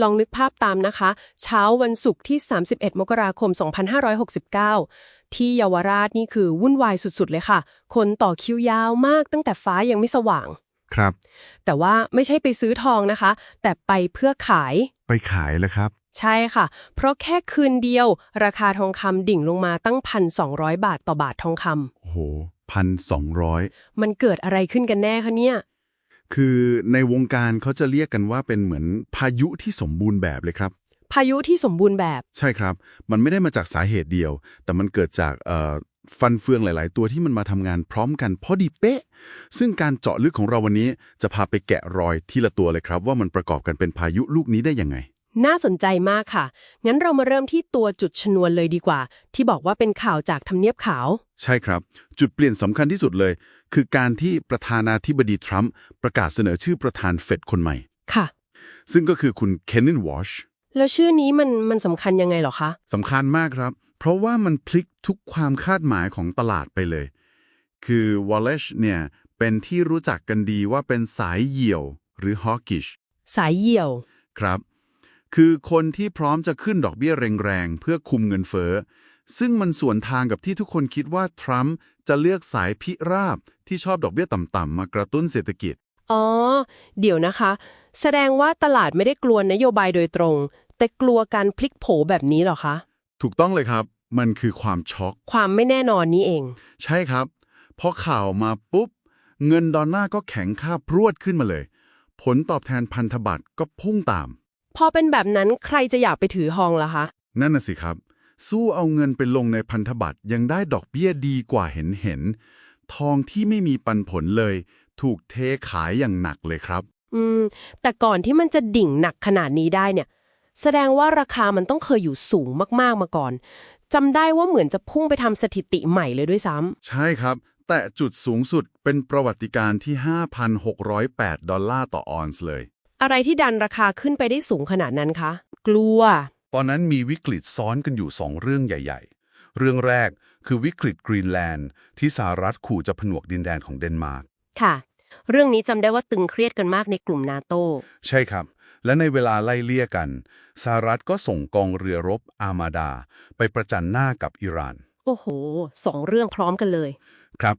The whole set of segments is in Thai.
ลองนึกภาพตามนะคะ เช้าวันศุกร์ที่ 31 มกราคม 2569 ที่เยาวราชนี่คือวุ่นวายสุดๆ เลยค่ะ คนต่อคิวยาวมากตั้งแต่ฟ้ายังไม่สว่าง ครับ แต่ว่าไม่ใช่ไปซื้อทองนะคะ แต่ไปเพื่อขาย ไปขายแล้วครับ ใช่ค่ะ เพราะแค่คืนเดียว ราคาทองคำดิ่งลงมาตั้ง 1,200 บาทต่อบาททองคโอ้โหพันสองร้อยำมันเกิดอะไรขึ้นกันแน่คะเนี่ย คือในวงการเขาจะเรียกกันว่าเป็นเหมือนพายุที่สมบูรณ์แบบเลยครับ พายุที่สมบูรณ์แบบ ใช่ครับ มันไม่ได้มาจากสาเหตุเดียว แต่มันเกิดจากเอ่อฟันเฟืองหลาย ๆ ตัวที่มันมาทำงานพร้อมกันพอดีเป๊ะ ซึ่งการเจาะลึกของเราวันนี้จะพาไปแกะรอยทีละตัวเลยครับ ว่ามันประกอบกันเป็นพายุลูกนี้ได้ยังไง น่าสนใจมากค่ะ งั้นเรามาเริ่มที่ตัวจุดชนวนเลยดีกว่า ที่บอกว่าเป็นข่าวจากทำเนียบขาว ใช่ครับ จุดเปลี่ยนสำคัญที่สุดเลย คือการที่ประธานาธิบดีทรัมป์ประกาศเสนอชื่อประธานเฟดคนใหม่ ค่ะ ซึ่งก็คือคุณเคนนินวอชแล้วชื่อนี้มันมันสำคัญยังไงเหรอคะสำคัญมากครับ เพราะว่ามันพลิกทุกความคาดหมายของตลาดไปเลย คือวอลเลชเนี่ย เป็นที่รู้จักกันดีว่าเป็นสายเหี่ยวหรือฮอ w กิชสายเหี่ยว ครับ คือคนที่พร้อมจะขึ้นดอกเบี้ยแรงๆ เพื่อคุมเงินเฟ้อ ซึ่งมันส่วนทางกับที่ทุกคนคิดว่าทรัมป์จะเลือกสายพิราบที่ชอบดอกเบี้ยต่ำๆมากระตุ้นเศรษฐกิจ อ๋อ เดี๋ยวนะคะ แสดงว่าตลาดไม่ได้กลัวนโยบายโดยตรง แต่กลัวการพลิกโผแบบนี้เหรอคะ ถูกต้องเลยครับ มันคือความช็อก ความไม่แน่นอนนี้เอง ใช่ครับ พอข่าวมาปุ๊บ เงินดอลลาร์ก็แข็งค่าพรวดขึ้นมาเลย ผลตอบแทนพันธบัตรก็พุ่งตาม พอเป็นแบบนั้นใครจะอยากไปถือทองล่ะคะ นั่นน่ะสิครับ สู้เอาเงินไปลงในพันธบัตรยังได้ดอกเบี้ยดีกว่าเห็นเห็นๆทองที่ไม่มีปันผลเลย ถูกเทขายอย่างหนักเลยครับ อืม แต่ก่อนที่มันจะดิ่งหนักขนาดนี้ได้เนี่ย แสดงว่าราคามันต้องเคยอยู่สูงมากๆมาก่อนจำได้ว่าเหมือนจะพุ่งไปทำสถิติใหม่เลยด้วยซ้ำใช่ครับ แต่จุดสูงสุดเป็นประวัติการณ์ที่ 5,608 ดอลลาร์ต่อออนซ์เลย อะไรที่ดันราคาขึ้นไปได้สูงขนาดนั้นคะ กลัว ตอนนั้นมีวิกฤตซ้อนกันอยู่สองเรื่องใหญ่ ๆ เรื่องแรกคือวิกฤตกรีนแลนด์ที่สหรัฐขู่จะผนวกดินแดนของเดนมาร์ก ค่ะ เรื่องนี้จำได้ว่าตึงเครียดกันมากในกลุ่มนาโต ใช่ครับ และในเวลาไล่เลี่ยกัน สหรัฐก็ส่งกองเรือรบอาร์มาดา ไปประจันหน้ากับอิหร่าน โอ้โห สองเรื่องพร้อมกันเลย ครับ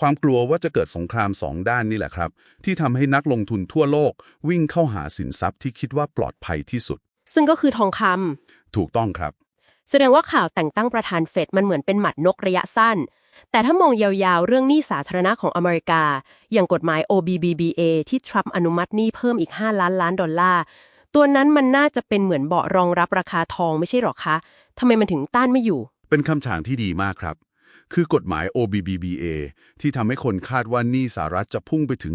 ความกลัวว่าจะเกิดสงครามสองด้านนี่แหละครับ ที่ทำให้นักลงทุนทั่วโลกวิ่งเข้าหาสินทรัพย์ที่คิดว่าปลอดภัยที่สุด ซึ่งก็คือทองคำถูกต้องครับ แสดงว่าข่าวแต่งตั้งประธานเฟดมันเหมือนเป็นหมัดนกระยะสั้น แต่ถ้ามองยาวๆ เรื่องหนี้สาธารณะของอเมริกา อย่างกฎหมาย OBBBA ที่ทรัมป์อนุมัติหนี้เพิ่มอีก 5 ล้านล้านดอลลาร์ ตัวนั้นมันน่าจะเป็นเหมือนเบาะรองรับราคาทองไม่ใช่หรอคะทำไมมันถึงต้านไม่อยู่ เป็นคำถามที่ดีมากครับ คือกฎหมาย OBBBA ที่ทำให้คนคาดว่าหนี้สหรัฐจะพุ่งไปถึง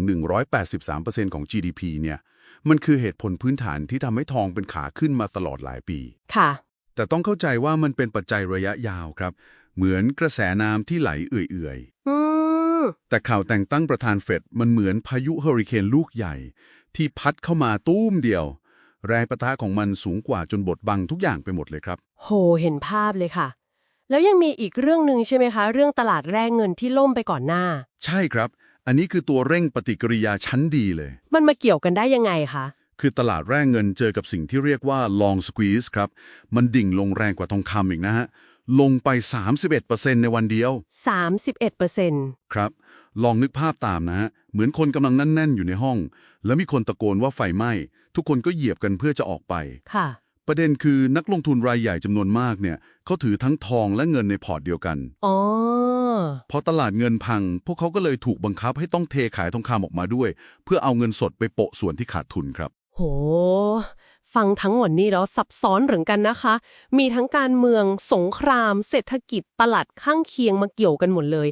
183%ของ GDP เนี่ย มันคือเหตุผลพื้นฐานที่ทำให้ทองเป็นขาขึ้นมาตลอดหลายปี ค่ะ แต่ต้องเข้าใจว่ามันเป็นปัจจัยระยะยาวครับ เหมือนกระแสน้ำที่ไหลเอื่อยอืมๆแต่ข่าวแต่งตั้งประธานเฟดมันเหมือนพายุเฮอริเคนลูกใหญ่ ที่พัดเข้ามาตู้มเดียว แรงประทะของมันสูงกว่าจนบดบังทุกอย่างไปหมดเลยครับ โห เห็นภาพเลยค่ะ แล้วยังมีอีกเรื่องหนึ่งใช่ไหมคะ เรื่องตลาดแรงเงินที่ล่มไปก่อนหน้า ใช่ครับ อันนี้คือตัวเร่งปฏิกิริยาชั้นดีเลย มันมาเกี่ยวกันได้ยังไงคะคือตลาดแร่เงินเจอกับสิ่งที่เรียกว่า long squeeze ครับ มันดิ่งลงแรงกว่าทองคำอีกนะฮะ ลงไป 31%ในวันเดียว 31เปอร์เซ็นต์ครับ ลองนึกภาพตามนะฮะ เหมือนคนกำลังแน่นๆอยู่ในห้อง แล้วมีคนตะโกนว่าไฟไหม้ ทุกคนก็เหยียบกันเพื่อจะออกไป ค่ะ ประเด็นคือนักลงทุนรายใหญ่จำนวนมากเนี่ยเขาถือทั้งทองและเงินในพอร์ตเดียวกันอ๋อพอตลาดเงินพัง พวกเขาก็เลยถูกบังคับให้ต้องเทขายทองคำออกมาด้วย เพื่อเอาเงินสดไปโปะส่วนที่ขาดทุนครับ โห ฟังทั้งหมดนี้แล้วซับซ้อนเหมือนกันนะคะ มีทั้งการเมืองสงคราม เศรษฐกิจตลาดข้างเคียงมาเกี่ยวกันหมดเลย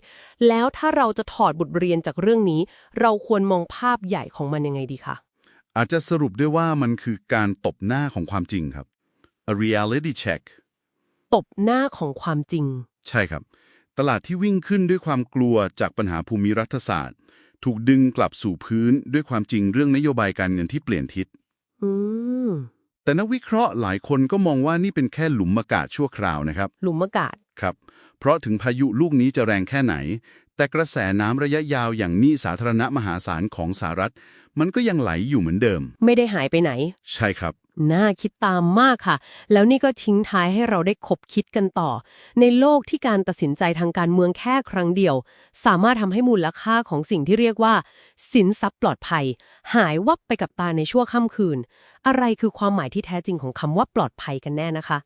แล้วถ้าเราจะถอดบทเรียนจากเรื่องนี้ เราควรมองภาพใหญ่ของมันยังไงดีคะ อาจจะสรุปได้ว่ามันคือการตบหน้าของความจริงครับ a reality check ตบหน้าของความจริง ใช่ครับ ตลาดที่วิ่งขึ้นด้วยความกลัวจากปัญหาภูมิรัฐศาสตร์ ถูกดึงกลับสู่พื้นด้วยความจริงเรื่องนโยบายการเงินที่เปลี่ยนทิศอืมแต่นักวิเคราะห์หลายคนก็มองว่านี่เป็นแค่หลุมอากาศชั่วคราวนะครับ หลุมอากาศครับ เพราะถึงพายุลูกนี้จะแรงแค่ไหนแต่ แต่กระแสน้ำระยะยาวอย่างหนี้สาธารณะมหาศาลของสหรัฐ มันก็ยังไหลอยู่เหมือนเดิม ไม่ได้หายไปไหน ใช่ครับ น่าคิดตามมากค่ะ แล้วนี่ก็ทิ้งท้ายให้เราได้คบคิดกันต่อ ในโลกที่การตัดสินใจทางการเมืองแค่ครั้งเดียว สามารถทำให้มูลค่าของสิ่งที่เรียกว่า สินทรัพย์ปลอดภัย หายวับไปกับตาในชั่วค่ำคืน อะไรคือความหมายที่แท้จริงของคำว่าปลอดภัยกันแน่นะคะ